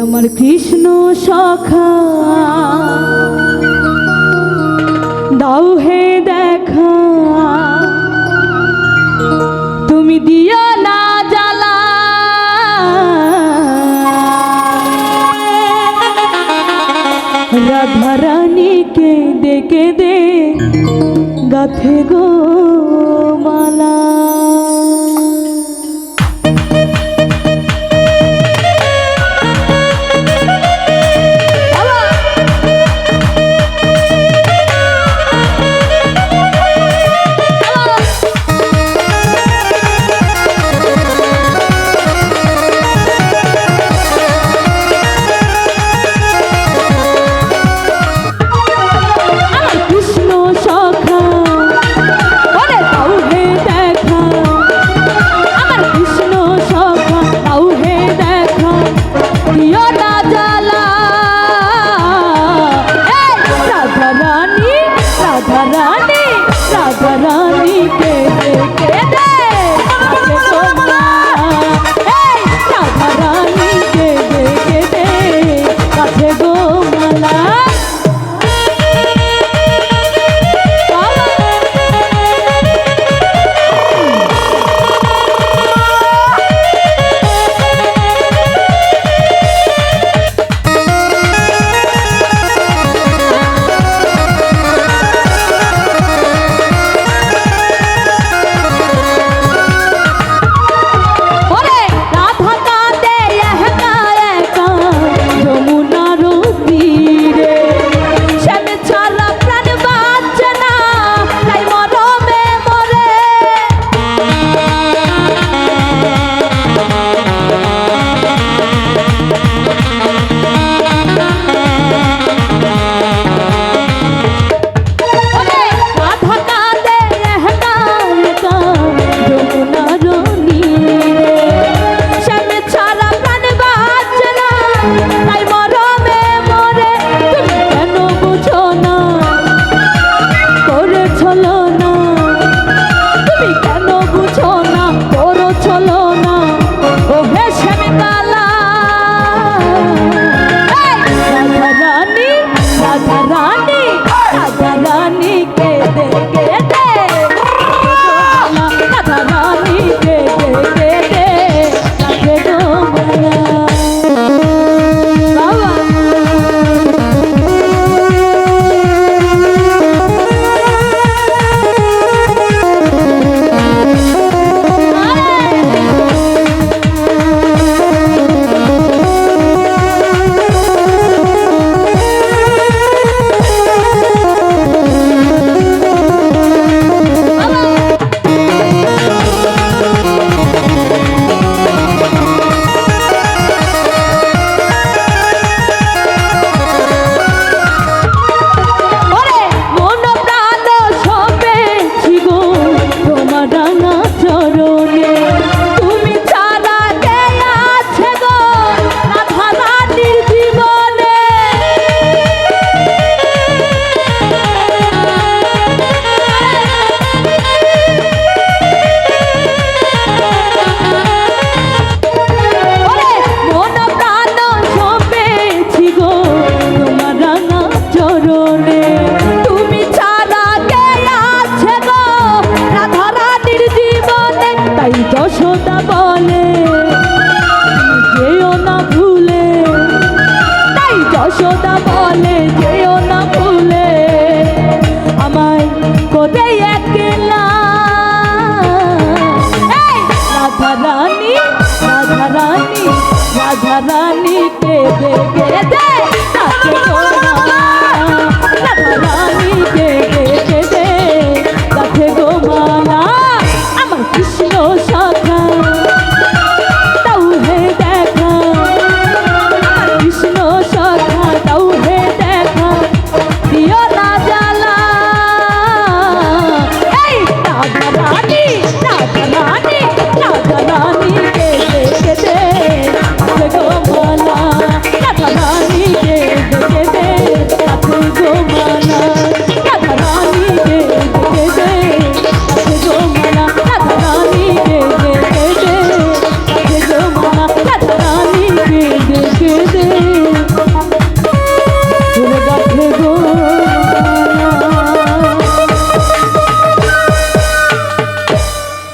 আমার কৃষ্ণ সখা। দাও হে দেখা। তুমি দিয়া না জ্বালা। রাধারানীকে দেখে দে গাথে গো মালা। যশোদা বলে, যেও না ভুলে। আমায় কোদে একলা। রাধা রানী রাধা রানী রাধা রানী কে দে।